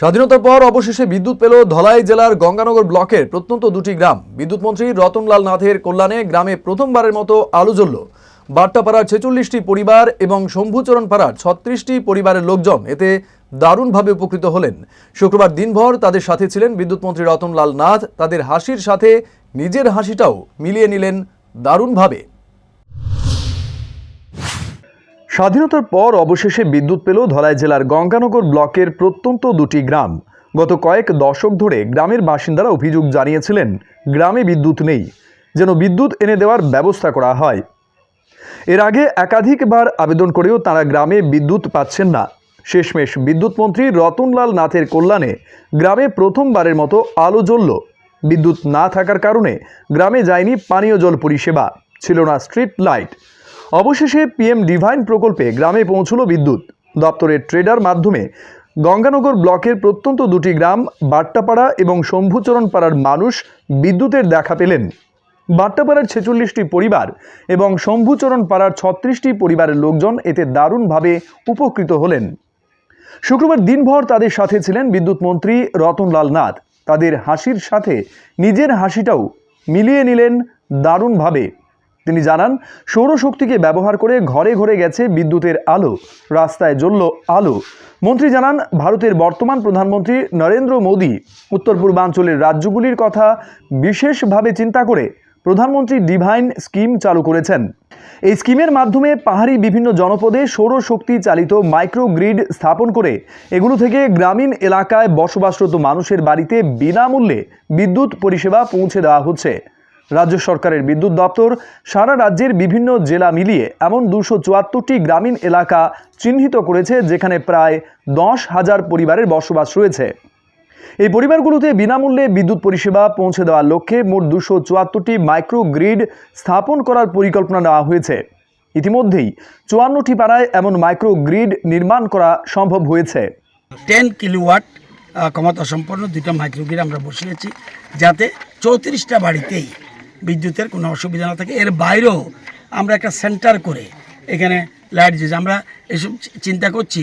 স্বাধীনতার পর অবশেষে বিদ্যুৎ পেল ধলাই জেলার গঙ্গানগর ব্লকের প্রত্যন্ত দুটি গ্রাম। বিদ্যুৎ মন্ত্রী রতনলাল নাথের কল্যাণে গ্রামে প্রথমবারের মতো আলো জ্বলল। বাট্টাপাড়ার ছেচল্লিশটি পরিবার এবং শম্ভুচরণ পাড়ার ছত্রিশটি পরিবারের লোকজন এতে দারুণভাবে উপকৃত হলেন। শুক্রবার দিনভর তাদের সাথে ছিলেন বিদ্যুৎ মন্ত্রী রতনলাল নাথ। তাদের হাসির সাথে নিজের হাসিটাও মিলিয়ে নিলেন দারুণভাবে। স্বাধীনতার পর অবশেষে বিদ্যুৎ পেল ধলাই জেলার গঙ্গানগর ব্লকের প্রত্যন্ত দুটি গ্রাম। গত কয়েক দশক ধরে গ্রামের বাসিন্দারা অভিযোগ জানিয়েছিলেন, গ্রামে বিদ্যুৎ নেই, যেন বিদ্যুৎ এনে দেওয়ার ব্যবস্থা করা হয়। এর আগে একাধিকবার আবেদন করেও তারা গ্রামে বিদ্যুৎ পাচ্ছেন না। শেষমেশ বিদ্যুৎ মন্ত্রী রতনলাল নাথের কল্যাণে গ্রামে প্রথমবারের মতো আলো জ্বলল। বিদ্যুৎ না থাকার কারণে গ্রামে যায়নি পানীয় জল পরিষেবা, ছিল না স্ট্রিট লাইট। অবশেষে পিএম ডিভাইন প্রকল্পে গ্রামে পৌঁছল বিদ্যুৎ। দপ্তরের ট্রেডার মাধ্যমে গঙ্গানগর ব্লকের প্রত্যন্ত দুটি গ্রাম, বাট্টাপাড়া এবং শম্ভুচরণ পাড়ার মানুষ বিদ্যুতের দেখা পেলেন। বাট্টাপাড়ার ছেচল্লিশটি পরিবার এবং শম্ভুচরণ পাড়ার ছত্রিশটি পরিবারের লোকজন এতে দারুণভাবে উপকৃত হলেন। শুক্রবার দিনভর তাদের সাথে ছিলেন বিদ্যুৎ মন্ত্রী রতনলাল নাথ। তাদের হাসির সাথে নিজের হাসিটাও মিলিয়ে নিলেন দারুণভাবে। তিনি জানান, সৌরশক্তিকে ব্যবহার করে ঘরে ঘরে গেছে বিদ্যুতের আলো, রাস্তায় জ্বলল আলো। মন্ত্রী জানান, ভারতের বর্তমান প্রধানমন্ত্রী নরেন্দ্র মোদী উত্তর পূর্বাঞ্চলের রাজ্যগুলির কথা বিশেষভাবে চিন্তা করে প্রধানমন্ত্রী ডিভাইন স্কিম চালু করেছেন। এই স্কিমের মাধ্যমে পাহাড়ি বিভিন্ন জনপদে সৌরশক্তি চালিত মাইক্রোগ্রিড স্থাপন করে এগুলো থেকে গ্রামীণ এলাকায় বসবাসরত মানুষের বাড়িতে বিনামূল্যে বিদ্যুৎ পরিষেবা পৌঁছে দেওয়া হচ্ছে। রাজ্য সরকারের বিদ্যুৎ দপ্তর সারা রাজ্যের বিভিন্ন জেলা মিলিয়ে এমন দুশো চুয়াত্তরটি গ্রামীণ এলাকা চিহ্নিত করেছে, যেখানে প্রায় দশ হাজার পরিবারের বসবাস রয়েছে। এই পরিবারগুলোতে বিনামূল্যে বিদ্যুৎ পরিষেবা পৌঁছে দেওয়ার লক্ষ্যে মোট দুশো চুয়াত্তরটি মাইক্রো গ্রিড স্থাপন করার পরিকল্পনা নেওয়া হয়েছে। ইতিমধ্যেই চুয়ান্নটি পাড়ায় এমন মাইক্রো গ্রিড নির্মাণ করা সম্ভব হয়েছে। টেন কিলোওয়াট ক্ষমতা সম্পন্ন দুটো মাইক্রোগ্রিড আমরা বসিয়েছি, যাতে চৌত্রিশটা বাড়িতেই বিদ্যুতের কোনো অসুবিধা না থাকে। এর বাইরেও আমরা একটা সেন্টার করে এখানে লাইট দিয়েছি আমরা এসব চিন্তা করছি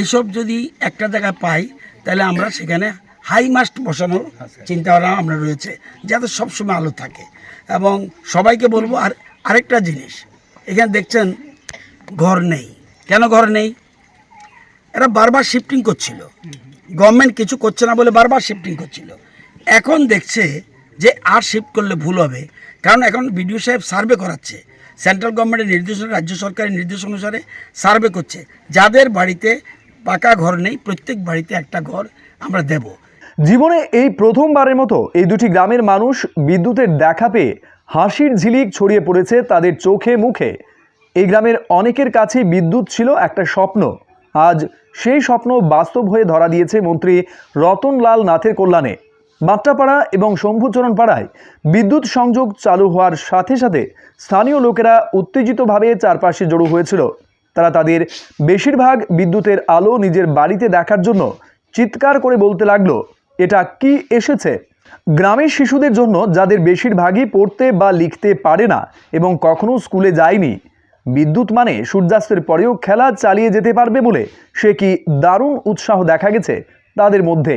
এসব যদি একটা জায়গায় পাই তাহলে আমরা সেখানে হাই মাস্ট বসানোর চিন্তাভাবনা আমরা রয়েছে যাতে সবসময় আলো থাকে। এবং সবাইকে বলব আর আরেকটা জিনিস এখানে দেখছেন ঘর নেই। কেন ঘর নেই? এরা বারবার শিফটিং করছিল। গভর্নমেন্ট কিছু করছে না বলে বারবার শিফটিং করছিল। এখন দেখছে যে আর শিফট করলে ভুল হবে। কারণ এখন বিডিও সাহেব সার্ভে করাচ্ছে। সেন্ট্রাল গভর্নমেন্টের নির্দেশ রাজ্য সরকারের নির্দেশ অনুসারে সার্ভে করছে। যাদের বাড়িতে পাকা ঘর নেই, প্রত্যেক বাড়িতে একটা ঘর আমরা দেব। জীবনে এই প্রথমবারের মতো এই দুটি গ্রামের মানুষ বিদ্যুতের দেখা পেয়ে হাসির ঝিলিক ছড়িয়ে পড়েছে তাদের চোখে মুখে। এই গ্রামের অনেকের কাছে বিদ্যুৎ ছিল একটা স্বপ্ন। আজ সেই স্বপ্ন বাস্তব হয়ে ধরা দিয়েছে মন্ত্রী রতনলাল নাথের কল্যাণে। বাট্টাপাড়া এবং শম্ভুচরণ পাড়ায় বিদ্যুৎ সংযোগ চালু হওয়ার সাথে সাথে স্থানীয় লোকেরা উত্তেজিতভাবে চারপাশে জড়ো হয়েছিল। তারা তাদের বেশিরভাগ বিদ্যুতের আলো নিজের বাড়িতে দেখার জন্য চিৎকার করে বলতে লাগল, এটা কি এসেছে? গ্রামের শিশুদের জন্য যাদের বেশিরভাগই পড়তে বা লিখতে পারে না এবং কখনো স্কুলে যায়নি। বিদ্যুৎ মানে সূর্যাস্তের পরেও খেলা চালিয়ে যেতে পারবে বলে সে কি দারুণ উৎসাহ দেখা গেছে তাদের মধ্যে?